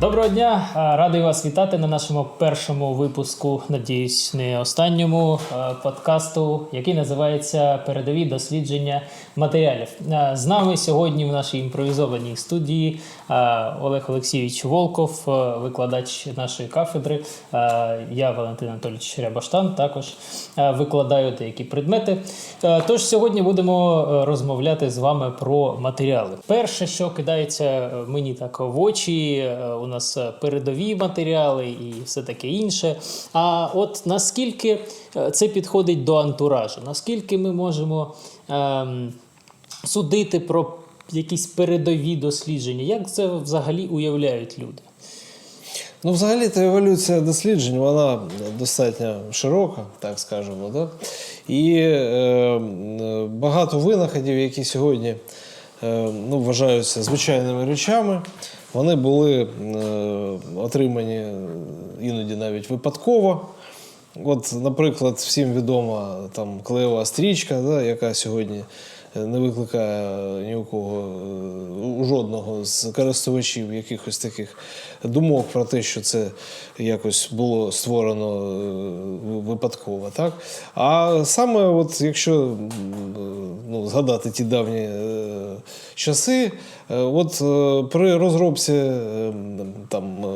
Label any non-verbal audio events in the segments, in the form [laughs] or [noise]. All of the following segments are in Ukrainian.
Доброго дня, радий вас вітати на нашому першому випуску, надіюсь, не останньому е, подкасту, який називається Передові дослідження матеріалів. Е, З нами сьогодні в нашій імпровізованій студії е, Олег Олексійович Волков, е, викладач нашої кафедри. Е, Я Валентин Анатолійович Рябаштан, також е, викладаю деякі предмети. Е, Тож сьогодні будемо е, розмовляти з вами про матеріали. Перше, що кидається е, мені так в очі, е, у нас е, передові матеріали і все таке інше. А от наскільки е, це підходить до антуражу? Наскільки ми можемо ем, судити про якісь передові дослідження? Як це взагалі уявляють люди? Ну, взагалі-то еволюція досліджень, вона достатньо широка, так скажемо. Да? І е, багато винаходів, які сьогодні е, ну, вважаються звичайними речами, вони були е, отримані іноді навіть випадково. От, наприклад, всім відома там клеєва стрічка, да, яка сьогодні не викликає ні у кого, е, у жодного з користувачів якихось таких думок про те, що це якось було створено е, випадково. Так? А саме, от, якщо е, ну, згадати ті давні е, часи, е, от е, при розробці е, там.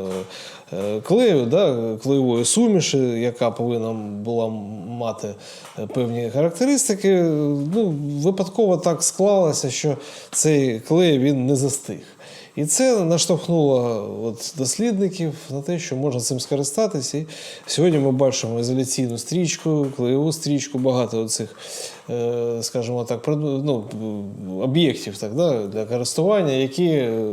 Е, клею, да, клеєвої суміші, яка повинна була мати е, певні характеристики. Ну, випадково так склалося, що цей клей він не застиг. І це наштовхнуло от дослідників на те, що можна цим скористатися. І сьогодні ми бачимо ізоляційну стрічку, клеєву стрічку, багато цих, скажімо так, ну, об'єктів так, да, для користування, які е,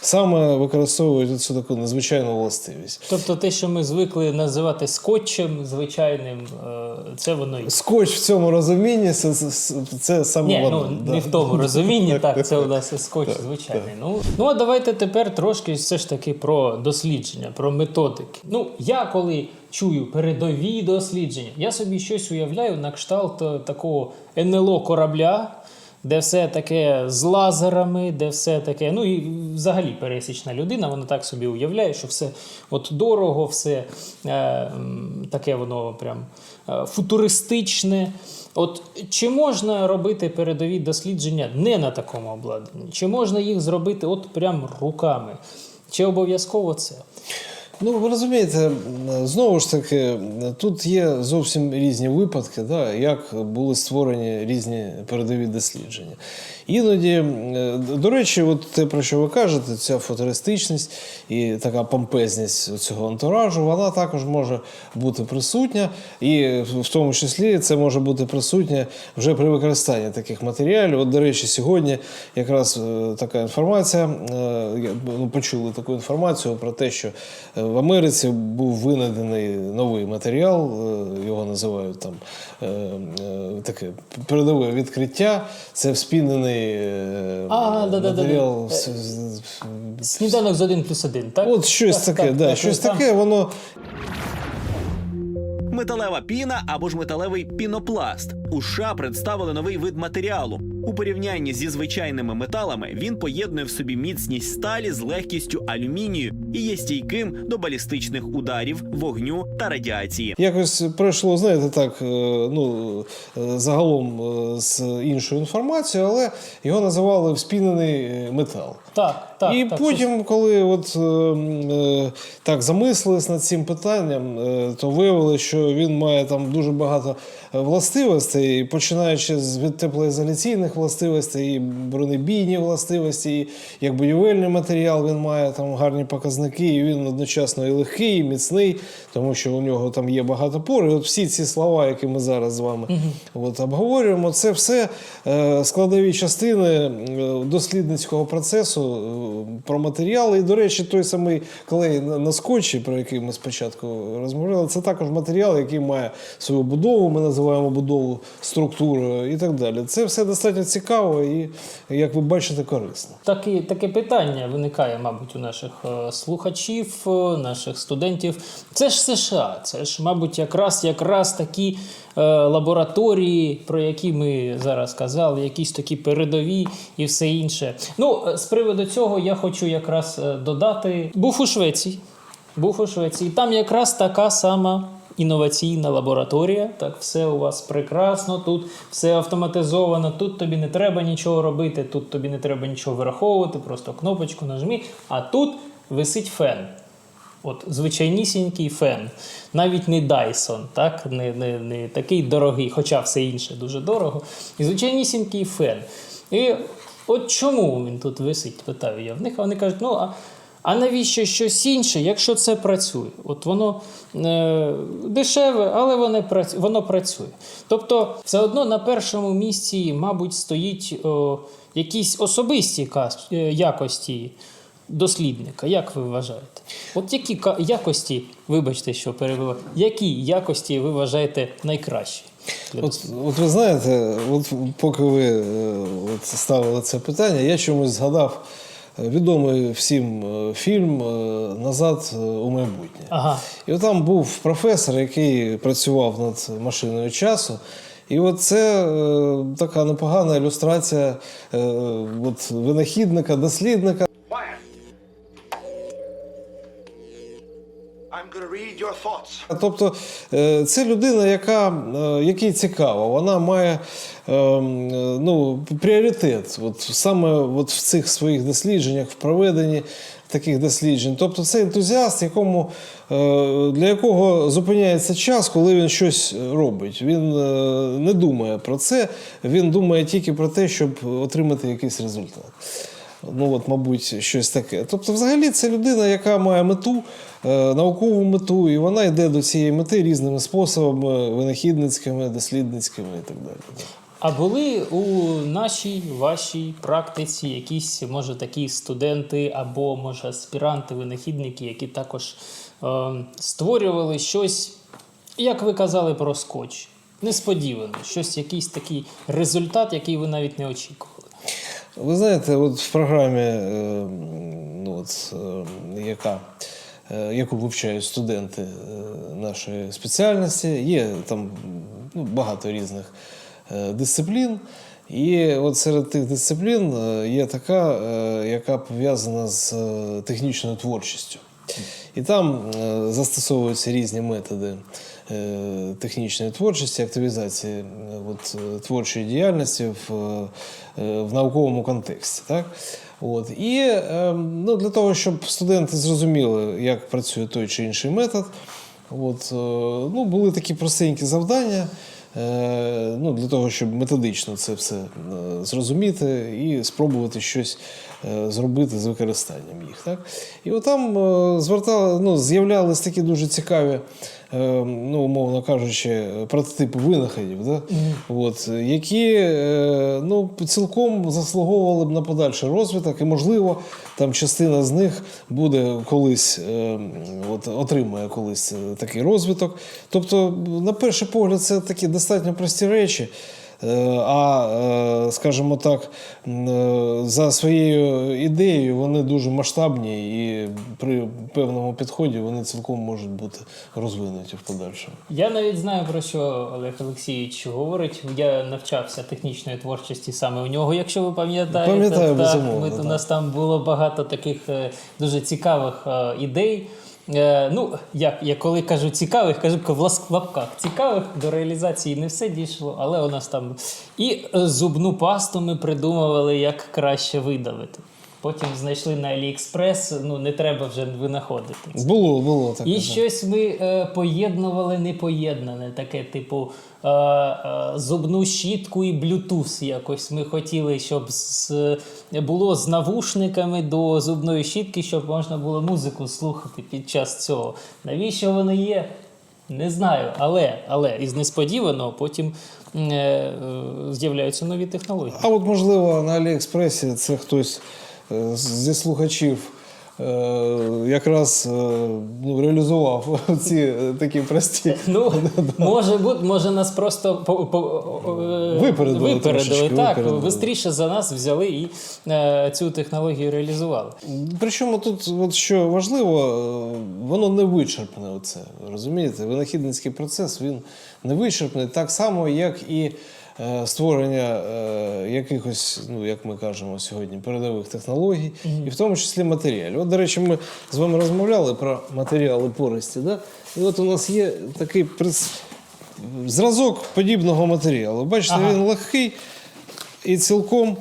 саме використовують цю таку незвичайну властивість. Тобто те, що ми звикли називати скотчем звичайним, е, це воно і Скотч в цьому розумінні це, це, це саме Ні, воно. ну да. не в тому розумінні, так, це у нас [laughs] скотч звичайний. Ну, ну а давайте тепер трошки все ж таки про дослідження, про методики. Ну, я коли чую передові дослідження, я собі щось уявляю на кшталт е, такого НЛО корабля. Де все таке з лазерами, де все таке, ну і взагалі пересічна людина, вона так собі уявляє, що все от дорого, все е, таке воно прям е, футуристичне. От чи можна робити передові дослідження не на такому обладнанні? Чи можна їх зробити от прям руками? Чи обов'язково це? Ну, ви розумієте, знову ж таки, тут є зовсім різні випадки, да, як були створені різні передові дослідження. Іноді, е, до речі, от те, про що ви кажете, ця футуристичність і така помпезність цього антуражу, вона також може бути присутня, і в тому числі це може бути присутнє вже при використанні таких матеріалів. От, до речі, сьогодні якраз е, така інформація, е, ну, почули таку інформацію про те, що в Америці був винайдений новий матеріал, його називають там таке передове відкриття. Це вспінений А, матеріал. з- з- Сніданок з 1 плюс 1, так? От щось Так, таке, так, да, так, щось так, таке, воно Металева піна або ж металевий пінопласт. У США представили новий вид матеріалу. У порівнянні зі звичайними металами він поєднує в собі міцність сталі з легкістю алюмінію і є стійким до балістичних ударів, вогню та радіації. Якось пройшло, знаєте, так, е, ну, е, загалом е, з іншою інформацією, але його називали вспінений метал. Так, так. і так, потім, коли от, е, так замислились над цим питанням, е, то виявили, що він має там дуже багато властивостей, починаючи з від теплоізоляційних властивостей, і бронебійні властивості, і як будівельний матеріал він має там гарні показники, і він одночасно і легкий, і міцний, тому що у нього там є багато пор. І от всі ці слова, які ми зараз з вами от, обговорюємо, це все е, складові частини е, дослідницького процесу е, про матеріали. І, до речі, той самий клей на, на скотчі, про який ми спочатку розмовляли, це також матеріал, який має свою будову, ми називаємо будову структуру і так далі. Це все достатньо цікаво і, як ви бачите, корисно. Таке, таке питання виникає, мабуть, у наших е, слухачів, е, наших студентів. Це ж США, це ж, мабуть, якраз якраз такі е, лабораторії, про які ми зараз казали, якісь такі передові і все інше. Ну, е, з приводу цього я хочу якраз додати. Був у Швеції. Був у Швеції. Там якраз така сама. Інноваційна лабораторія, так все у вас прекрасно, тут все автоматизовано, тут тобі не треба нічого робити, тут тобі не треба нічого вираховувати, просто кнопочку нажмі, а тут висить фен. От звичайнісінький фен, навіть не Dyson, так? Не, не, не такий дорогий, хоча все інше дуже дорого. І звичайнісінький фен. І от чому він тут висить, питаю я в них, а вони кажуть, ну а, а навіщо щось інше, якщо це працює? От воно е, дешеве, але воно, прац- воно працює. Тобто, все одно на першому місці, мабуть, стоїть о, якісь особисті е, якості дослідника. Як ви вважаєте? От які якості, вибачте, що перебиваю, які якості ви вважаєте найкращі? От, от ви знаєте, от поки ви е, от ставили це питання, я чомусь згадав відомий всім е, фільм е, Назад е, у майбутнє. Ага. І от там був професор, який працював над машиною часу. І от це е, така непогана ілюстрація е, от, винахідника, дослідника. Тобто е, це людина, яка, е, якій цікаво, вона має е, м, е, ну, пріоритет от, саме от в цих своїх дослідженнях, в проведенні таких досліджень. Тобто це ентузіаст, якому, е, для якого зупиняється час, коли він щось робить. Він не думає про це, він думає тільки про те, щоб отримати якийсь результат. Ну, от, мабуть, щось таке. Тобто, взагалі, це людина, яка має мету, е, наукову мету, і вона йде до цієї мети різними способами, винахідницькими, дослідницькими і так далі. А були у нашій вашій практиці якісь, може, такі студенти або, може, аспіранти, винахідники, які також е, створювали щось, як ви казали про скотч, несподівано, щось, якийсь такий результат, який ви навіть не очікували. Ви знаєте, от в програмі, е, ну, от, яка, е, яку вивчають студенти нашої спеціальності, є там ну, багато різних е, дисциплін. І от серед тих дисциплін е, є така, е, яка пов'язана з технічною творчістю. І там е, застосовуються різні методи е, технічної творчості, активізації е, от, творчої діяльності в, в науковому контексті. Так? От. І е, ну, для того, щоб студенти зрозуміли, як працює той чи інший метод, от, ну, були такі простенькі завдання. Е, ну, для того, щоб методично це все е, зрозуміти і спробувати щось е, зробити з використанням їх. Так? І от там е, звертали, ну, з'являлись такі дуже цікаві, ну, умовно кажучи, прототипи винаходів, да? от, які е, ну, цілком заслуговували б на подальший розвиток, і, можливо, там частина з них буде колись, е, от, отримає колись е, такий розвиток. Тобто, на перший погляд, це такі достатньо прості речі. Е, А, е, скажімо так, е, за своєю ідеєю вони дуже масштабні і при певному підході вони цілком можуть бути розвинуті в подальшому. Я навіть знаю про що Олег Олексійович говорить. Я навчався технічної творчості саме у нього, якщо ви пам'ятаєте. Пам'ятаю, безумовно, ми, так. У нас там було багато таких дуже цікавих ідей. Е, ну, як я коли кажу цікавих, кажу в лапках цікавих до реалізації не все дійшло, але у нас там і зубну пасту ми придумували, як краще видавити. Потім знайшли на Аліекспрес, ну не треба вже винаходити. це. Було, було таке. І так. щось ми е, поєднували непоєднане, таке, типу, е, е, зубну щітку і блютуз якось. Ми хотіли, щоб з, було з навушниками до зубної щітки, щоб можна було музику слухати під час цього. Навіщо воно є? Не знаю. Але, але із несподіваного потім е, е, з'являються нові технології. А от можливо на Аліекспресі це хтось зі слухачів е, якраз е, ну, реалізував [laughs] ці е, такі прості. Ну, [laughs] може бути, може нас просто по, по, е, Випередили випередили трошечки, так, випередили. бистріше за нас взяли і е, цю технологію реалізували. Причому тут, от що важливо, е, воно не вичерпне. Оце, розумієте? Винахідницький процес він не вичерпний, так само, як і е, створення е, якихось, ну як ми кажемо сьогодні, передових технологій, і в тому числі матеріалів. От, до речі, ми з вами розмовляли про матеріали пористі. Да? І от у нас є такий зразок подібного матеріалу. Бачите, Ага. він легкий і цілком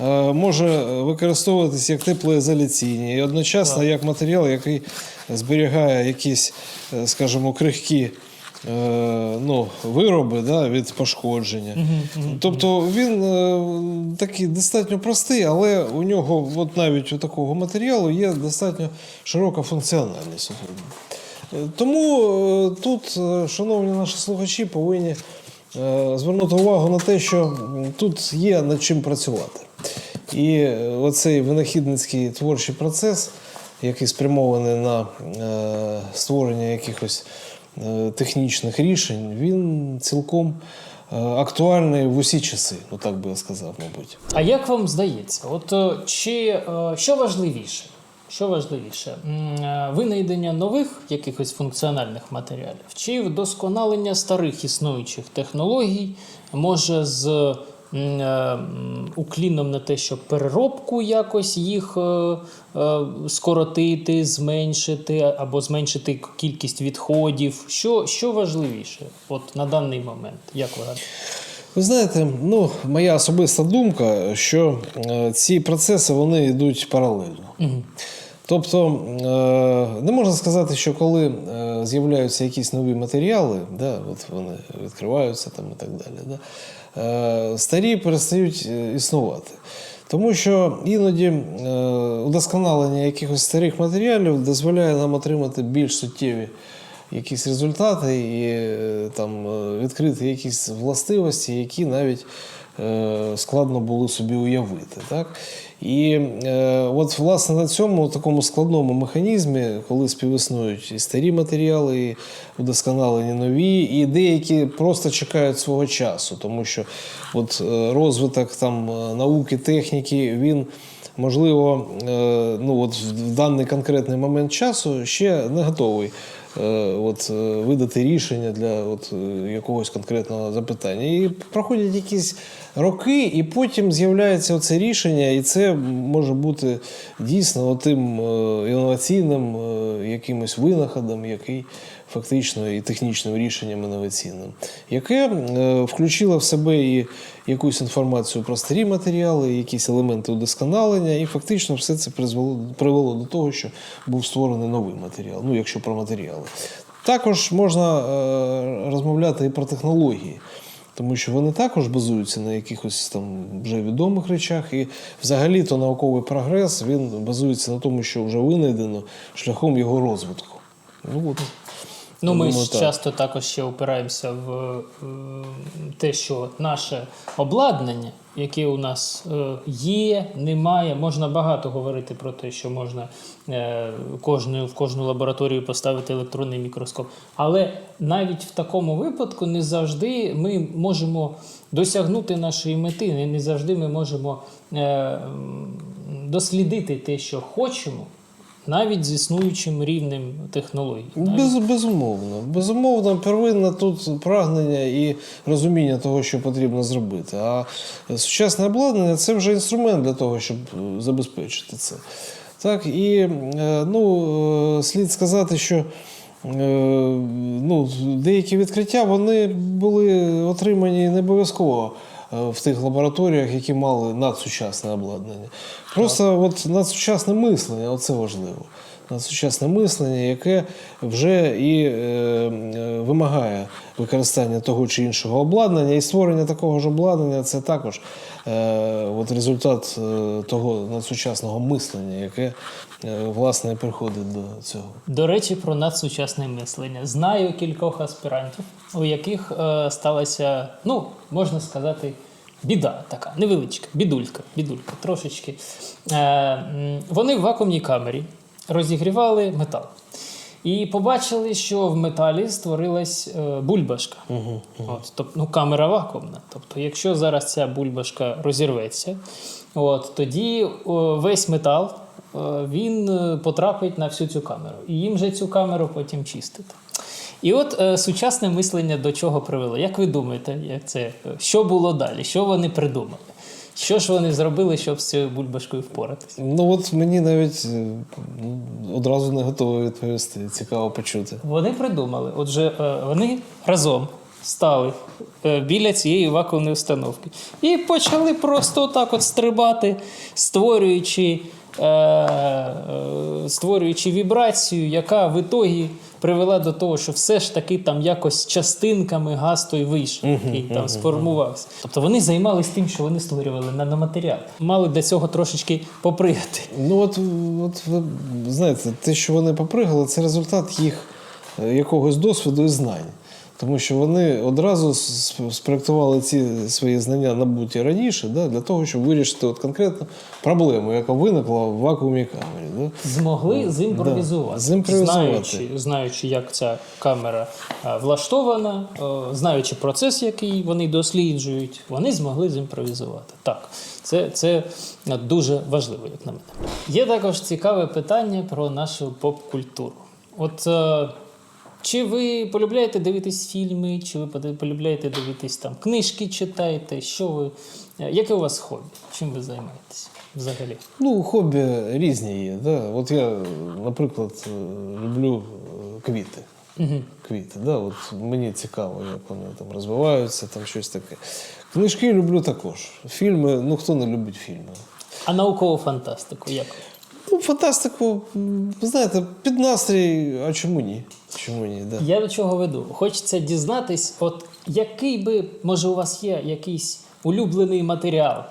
е, може використовуватись як теплоізоляційні, і одночасно як матеріал, який зберігає якісь, е, скажімо, крихкі. Е, Ну, вироби да, від пошкодження. Тобто він е, такий достатньо простий, але у нього, от навіть у такого матеріалу, є достатньо широка функціональність. Е, Тому тут, шановні наші слухачі, повинні звернути увагу на те, що тут є над чим працювати. І оцей винахідницький творчий процес, який спрямований на створення якихось технічних рішень, він цілком е, актуальний в усі часи, ну так би я сказав, мабуть. А як вам здається, от е, чи е, що важливіше? Що важливіше, е, винайдення нових якихось функціональних матеріалів, чи вдосконалення старих існуючих технологій може з е, укліном на те, щоб переробку якось їх е, е, скоротити, зменшити або зменшити кількість відходів? Що, що важливіше от на даний момент? Як ви гадаєте? Ви знаєте, ну, моя особиста думка, що е, ці процеси вони йдуть паралельно. Тобто е, не можна сказати, що коли е, з'являються якісь нові матеріали, да, от вони відкриваються там і так далі, да, е, старі перестають е, існувати. Тому що іноді е, удосконалення якихось старих матеріалів дозволяє нам отримати більш суттєві якісь результати і е, там е, відкрити якісь властивості, які навіть е, складно було собі уявити. Так? І е, от власне на цьому такому складному механізмі, коли співіснують і старі матеріали, і удосконалені нові, і деякі просто чекають свого часу, тому що от е, розвиток там е, науки, техніки, він можливо, е, ну от в даний конкретний момент часу ще не готовий. е, От, е, видати рішення для от, якогось конкретного запитання. І проходять якісь роки, і потім з'являється це рішення, і це може бути дійсно тим інноваційним якимось винаходом, який фактично і технічним рішенням інноваційним, яке е, включило в себе і якусь інформацію про старі матеріали, якісь елементи удосконалення, і фактично все це призвело, привело до того, що був створений новий матеріал, ну якщо про матеріали. Також можна е, розмовляти і про технології. Тому що вони також базуються на якихось там вже відомих речах, і взагалі то науковий прогрес він базується на тому, що вже винайдено шляхом його розвитку. Ну, от, Ну, ми думаю, ж так. часто також ще опираємося в е, те, що наше обладнання, яке у нас е, є, немає. Можна багато говорити про те, що можна е, кожну, в кожну лабораторію поставити електронний мікроскоп. Але навіть в такому випадку не завжди ми можемо досягнути нашої мети, не, не завжди ми можемо е, дослідити те, що хочемо. Навіть з існуючим рівнем технологій. Без, безумовно. Безумовно, первинне тут прагнення і розуміння того, що потрібно зробити. А сучасне обладнання це вже інструмент для того, щоб е, забезпечити це. Так, і е, ну, е, слід сказати, що ну, деякі відкриття вони були отримані не обов'язково в тих лабораторіях, які мали надсучасне обладнання. Просто от надсучасне мислення, оце важливо. Надсучасне мислення, яке вже і е, е, вимагає використання того чи іншого обладнання, і створення такого ж обладнання це також е, от результат того надсучасного мислення, яке власне приходить до цього. До речі, про надсучасне мислення. Знаю кількох аспірантів, у яких сталася, ну, можна сказати, біда така, невеличка, бідулька, бідулька, трошечки. Е, вони в вакуумній камері розігрівали метал. І побачили, що в металі створилась е, бульбашка. От, тобто, ну, камера вакуумна. Тобто, якщо зараз ця бульбашка розірветься, от, тоді о, весь метал е, він е, потрапить на всю цю камеру. І їм же цю камеру потім чистити. І от е, сучасне мислення до чого привело. Як ви думаєте, як це, що було далі? Що вони придумали? Що ж вони зробили, щоб з цією бульбашкою впоратися? Ну от мені навіть е, ну, одразу не готові відповісти. Цікаво почути. Вони придумали. Отже, е, вони разом стали е, біля цієї вакуумної установки і почали просто так от стрибати, створюючи, е, е, створюючи вібрацію, яка в ітогі привела до того, що все ж таки там якось частинками газ той вийшов, який там сформувався. Тобто вони займалися тим, що вони створювали наноматеріал. Мали для цього трошечки попригати. Ну от, от ви знаєте, те, що вони попригали, це результат їх е, якогось досвіду і знань. Тому що вони одразу спроектували ці свої знання набуті раніше, да, для того, щоб вирішити от конкретну проблему, яка виникла в вакуумній камері. Да. Змогли зімпровізувати, Да, зімпровізувати. Знаючи, знаючи, як ця камера е, влаштована, е, знаючи процес, який вони досліджують, вони змогли зімпровізувати. Так, це, це дуже важливо, як на мене. Є також цікаве питання про нашу поп-культуру. От е, чи ви полюбляєте дивитись фільми, чи ви полюбляєте дивитись там книжки читаєте? Що ви, е, яке у вас хобі? Чим ви займаєтесь взагалі? Ну, хобі різні є. Да? От я, наприклад, е, люблю е, квіти. Квіти, да? От мені цікаво, як вони там розвиваються, там щось таке. Книжки люблю також. Фільми, ну хто не любить фільми? А наукову фантастику як? Ну, фантастику, знаєте, під настрій, а чому ні? Чому ні? Да. Я до чого веду? Хочеться дізнатись, от який би, може, у вас є якийсь улюблений матеріал,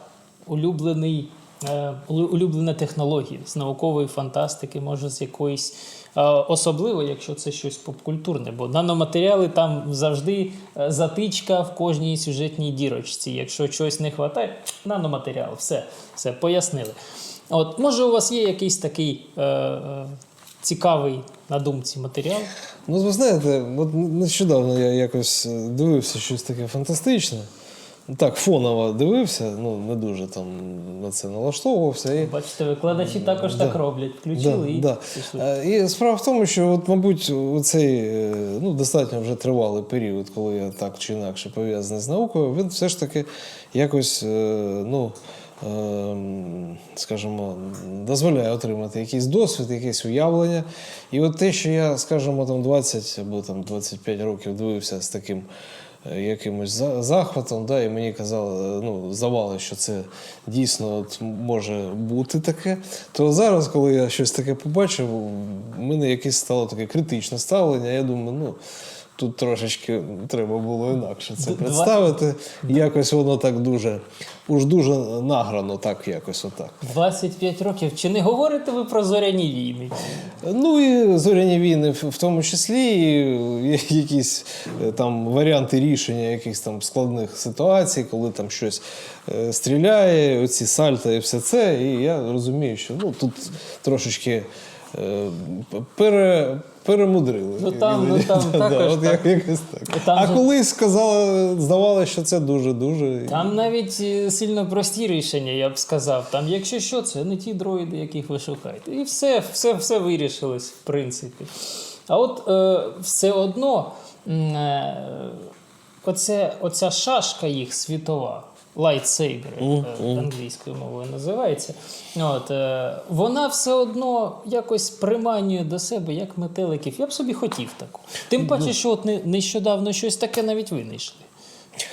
улюблений, е, улюблена технологія з наукової фантастики, може, з якоїсь. Е, Особливо, якщо це щось попкультурне, бо наноматеріали там завжди е, затичка в кожній сюжетній дірочці. Якщо чогось не вистачає, наноматеріал, все, все пояснили. От може, у вас є якийсь такий е, е, цікавий на думці матеріал? Ну, ви знаєте, от нещодавно я якось е, дивився щось таке фантастичне. Так, фоново дивився, ну не дуже там на це налаштовувався. І... Бачите, викладачі також так роблять. Включили і да. пішли. Е, І справа в тому, що, от, мабуть, цей ну, достатньо вже тривалий період, коли я так чи інакше пов'язаний з наукою, він все ж таки якось, е, ну, е, скажімо, дозволяє отримати якийсь досвід, якесь уявлення. І от те, що я, скажімо, там 20 або там 25 років дивився з таким е, якимось захватом, да, і мені казали, е, ну, здавалося, що це дійсно от може бути таке. То зараз, коли я щось таке побачив, в мене якесь стало таке критичне ставлення. Я думаю, ну. Тут трошечки треба було інакше це представити. Якось воно так дуже, уж дуже награно, так якось отак. 25 років. Чи не говорите ви про зоряні війни? Ну і зоряні війни в в тому числі, і якісь е, там варіанти рішення якихось там складних ситуацій, коли там щось е, стріляє, оці сальта і все це. І я розумію, що ну тут трошечки. е, Пере, перемудрили. Ну, там- ну, там [laughs] також от як- якось так. Там а же- колись сказали, здавалося, що це дуже-дуже. Там навіть е, сильно прості рішення, я б сказав. Там, якщо що, це не ті дроїди, яких ви шукаєте. І все, все, все вирішилось, в принципі. А от е, все одно м, е, оце, оця шашка їх світова. Лайтсейбер, англійською мовою називається. От, е, вона все одно якось приманює до себе як метеликів. Я б собі хотів таку. Тим паче, що от нещодавно щось таке навіть винайшли.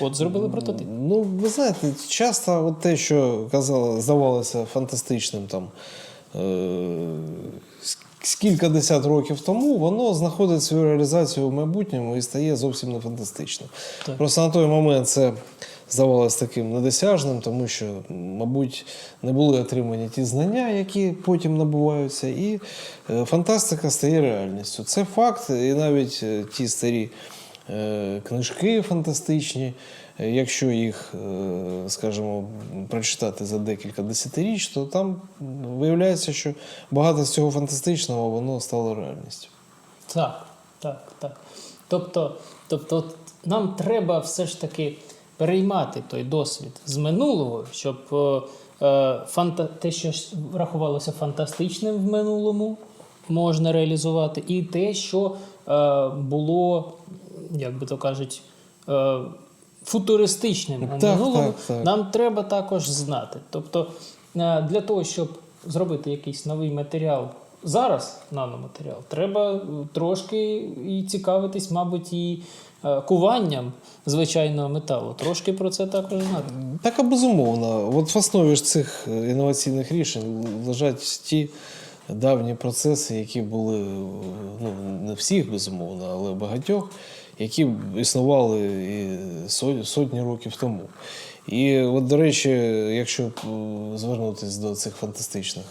От зробили прототип. Ну, ви знаєте, часто от те, що казали, здавалося фантастичним там е- скільки десят років тому, воно знаходить свою реалізацію в майбутньому і стає зовсім не фантастичним. Так. Просто на той момент це здавалося таким недосяжним, тому що, мабуть, не були отримані ті знання, які потім набуваються, і е, фантастика стає реальністю. Це факт, і навіть е, ті старі е, книжки фантастичні. Якщо їх, скажімо, прочитати за декілька десятиріч, то там виявляється, що багато з цього фантастичного воно стало реальністю. Так, так, так. Тобто, тобто нам треба все ж таки переймати той досвід з минулого, щоб е, е, фанта... те, що ж рахувалося фантастичним в минулому, можна реалізувати, і те, що е, було, як би то кажуть, е, футуристичним у Так, минулому, так, так. нам треба також знати. Тобто, е, для того, щоб зробити якийсь новий матеріал зараз, наноматеріал, треба трошки і цікавитись, мабуть, і куванням звичайного металу. Трошки про це також знати. Так, а безумовно. От в основі ж цих е, інноваційних рішень лежать ті давні процеси, які були е, ну, не всіх, безумовно, але багатьох, які існували і сотні років тому. І от, до речі, якщо е, звернутися до цих фантастичних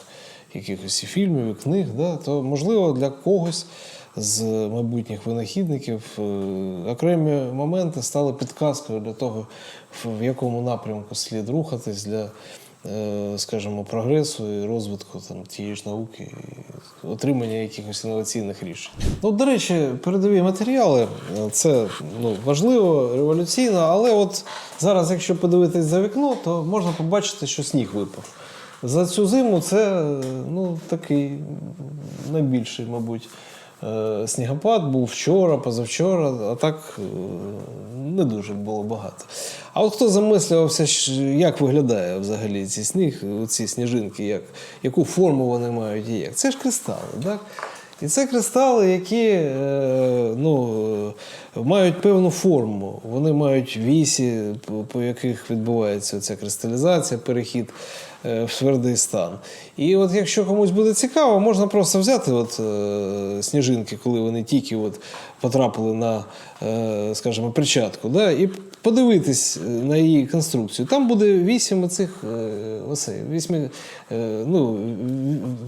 якихось фільмів, і книг, да, то можливо для когось з майбутніх винахідників е, окремі моменти стали підказкою для того, в якому напрямку слід рухатись для, е, скажімо, прогресу і розвитку там, тієї ж науки, і отримання якихось інноваційних рішень. Ну, до речі, передові матеріали е, це ну, важливо, революційно, але от зараз, якщо подивитись за вікно, то можна побачити, що сніг випав. За цю зиму це ну, такий найбільший, мабуть, снігопад був вчора, позавчора, а так е, не дуже було багато. А от хто замислювався, як виглядає взагалі ці сніг, ці сніжинки, як, яку форму вони мають і як? Це ж кристали, так? І це кристали, які е, ну, мають певну форму. Вони мають вісі, по, яких відбувається ця кристалізація, перехід е, в твердий стан. І от якщо комусь буде цікаво, можна просто взяти от, е, сніжинки, коли вони тільки от потрапили на, скажімо, перчатку, да, і подивитись е, на її конструкцію. Там буде вісім оцих е, осей, вісьми, е, ну,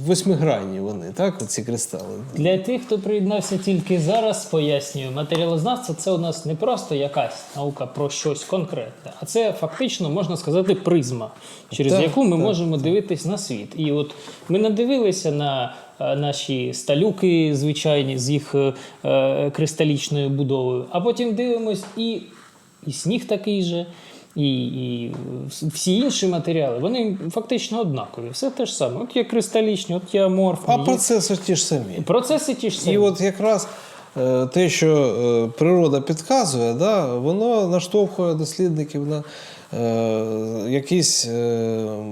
восьмигранні вони, так, ці кристали. Для тих, хто приєднався тільки зараз, пояснюю, матеріалознавство це у нас не просто якась наука про щось конкретне, а це фактично можна сказати призма, через Так, яку ми так, можемо дивитись на світ. І от ми надивилися на наші сталюки звичайні з їх е, кристалічною будовою, а потім дивимось і, і сніг такий же. І, і всі інші матеріали, вони фактично однакові. Все те ж саме. От є кристалічні, от є аморфні. А є- процеси ті ж самі. Процеси ті ж самі. І от якраз е, те, що е, природа підказує, да, воно наштовхує дослідників на е, якісь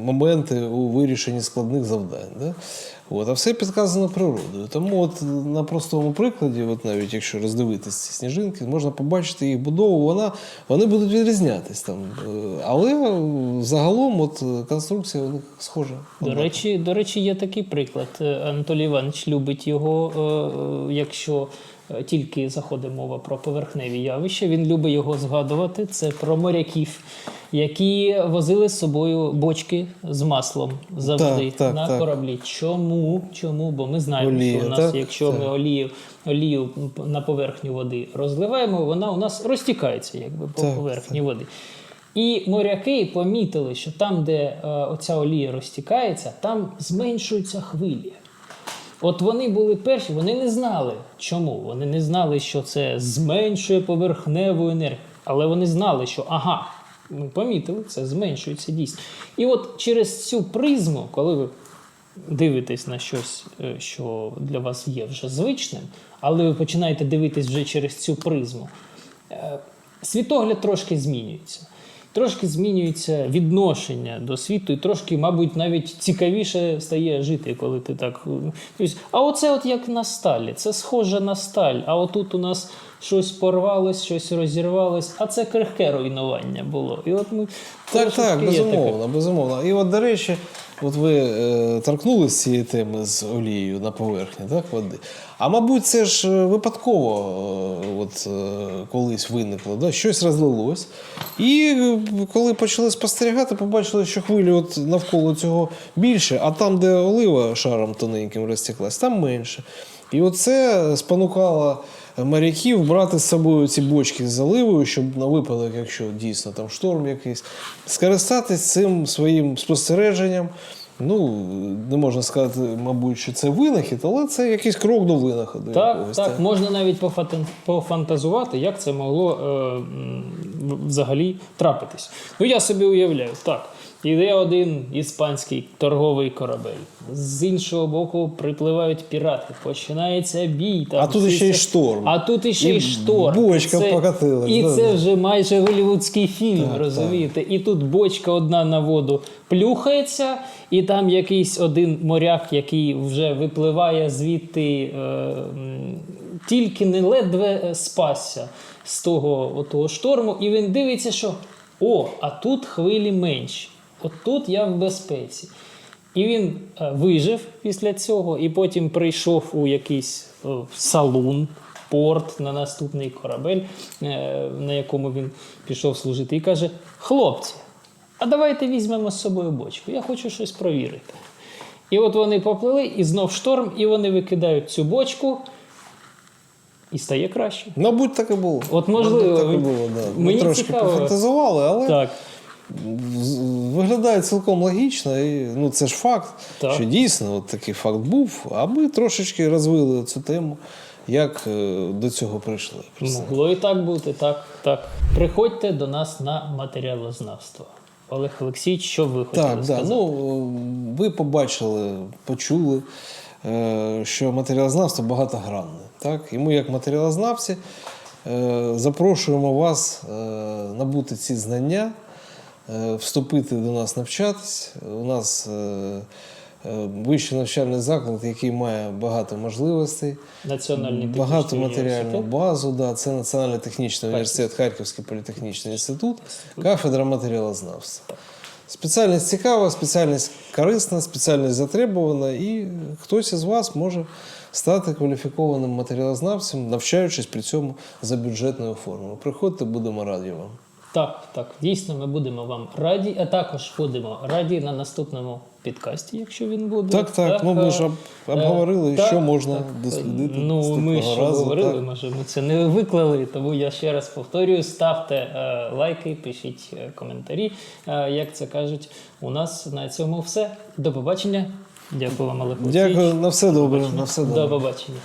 моменти у вирішенні складних завдань. Да? От, а все підказано природою. Тому от на простому прикладі, от навіть якщо роздивитись ці сніжинки, можна побачити їх будову, вона, вони будуть відрізнятись там. Е, Але е, загалом от, е, конструкція у них схожа. До речі, до речі, є такий приклад. Е, Анатолій Іванович любить його, е, е, якщо е, тільки заходить мова про поверхневі явища. Він любить його згадувати. Це про моряків, які возили з собою бочки з маслом завжди Так, так, на так. кораблі. Чому? Чому? Бо ми знаємо, Олія, що у нас, так? якщо ми олію, олію на поверхню води розливаємо, вона у нас розтікається якби по Так, поверхні води. І моряки помітили, що там, де е, оця олія розтікається, там зменшуються хвилі. От вони були перші, вони не знали чому. Вони не знали, що це зменшує поверхневу енергію. Але вони знали, що ага, ми помітили, це зменшується дійсно. І от через цю призму, коли ви дивитесь на щось, е, що для вас є вже звичним, але ви починаєте дивитись вже через цю призму, е, світогляд трошки змінюється. Трошки змінюється відношення до світу, і трошки, мабуть, навіть цікавіше стає жити, коли ти так. А оце от як на сталі, це схоже на сталь. А отут у нас щось порвалось, щось розірвалось, а це крихке руйнування було. І от ми Так, так, безумовно, таке. безумовно, безумовно. І от, до речі, от ви е, торкнулися цієї теми з олією на поверхні так, води. А мабуть, це ж е, випадково е, от, е, колись виникло, да? щось розлилось. І е, коли почали спостерігати, побачили, що хвилі от навколо цього більше, а там, де олива шаром тоненьким розтеклась, там менше. І оце спонукало моряків брати з собою ці бочки з заливою, щоб на випадок, якщо дійсно там шторм якийсь, скористатись цим своїм спостереженням. Ну, не можна сказати, мабуть, що це винахід, але це якийсь крок до винаходу. Так, якогось, так, можна навіть пофатен- пофантазувати, як це могло е, взагалі трапитись. Ну, я собі уявляю, так. Іде один іспанський торговий корабель. З іншого боку припливають пірати. Починається бій. Там А тут ще й шторм. А тут іще й шторм. бочка це, покатилась, І да, це да. вже майже голівудський фільм, Так, розумієте? І тут бочка одна на воду плюхається, і там якийсь один моряк, який вже випливає звідти, е, тільки не ледве спасся з того, отого шторму, і він дивиться, що о, а тут хвилі менші. От тут я в безпеці. І він е, вижив після цього, і потім прийшов у якийсь е, салун, порт на наступний корабель, е, на якому він пішов служити, і каже: Хлопці, а давайте візьмемо з собою бочку. Я хочу щось провірити. І от вони поплили, і знов шторм, і вони викидають цю бочку, і стає краще. Мабуть, так і було. От, можливо, Мабуть, так і було, да. Ми мені трошки цікаво. пофантазували, але Так. Виглядає цілком логічно. І, ну, це ж факт, Так. що дійсно от такий факт був. А ми трошечки розвили цю тему, як е, до цього прийшли. Могло і так бути, так, так. Приходьте до нас на матеріалознавство. Олег Олексійович, що ви хотіли Так, сказати? ну, е, ви побачили, почули, е, що матеріалознавство багатогранне. Так? І ми, як матеріалознавці, е, запрошуємо вас набути ці знання, вступити до нас навчатись. У нас е, е, вищий навчальний заклад, який має багато можливостей. Національний Багато матеріальну базу, да, це Національний технічний університет, Харківський політехнічний інститут, кафедра матеріалознавства. Спеціальність цікава, спеціальність корисна, спеціальність затребувана, і хтось із вас може стати кваліфікованим матеріалознавцем, навчаючись при цьому за бюджетною формою. Приходьте, будемо раді вам. Так, так, дійсно, ми будемо вам раді, а також будемо раді на наступному підкасті, якщо він буде. Так, так, ну, ми ж об- е, обговорили, так, що можна так. дослідити Ну, ми ж обговорили, так. може, ми це не виклали, тому я ще раз повторюю: ставте е, лайки, пишіть е, коментарі. Е, як це кажуть, у нас на цьому все. До побачення. Дякую вам, Олег. Дякую, на все добре. На все добре. До побачення.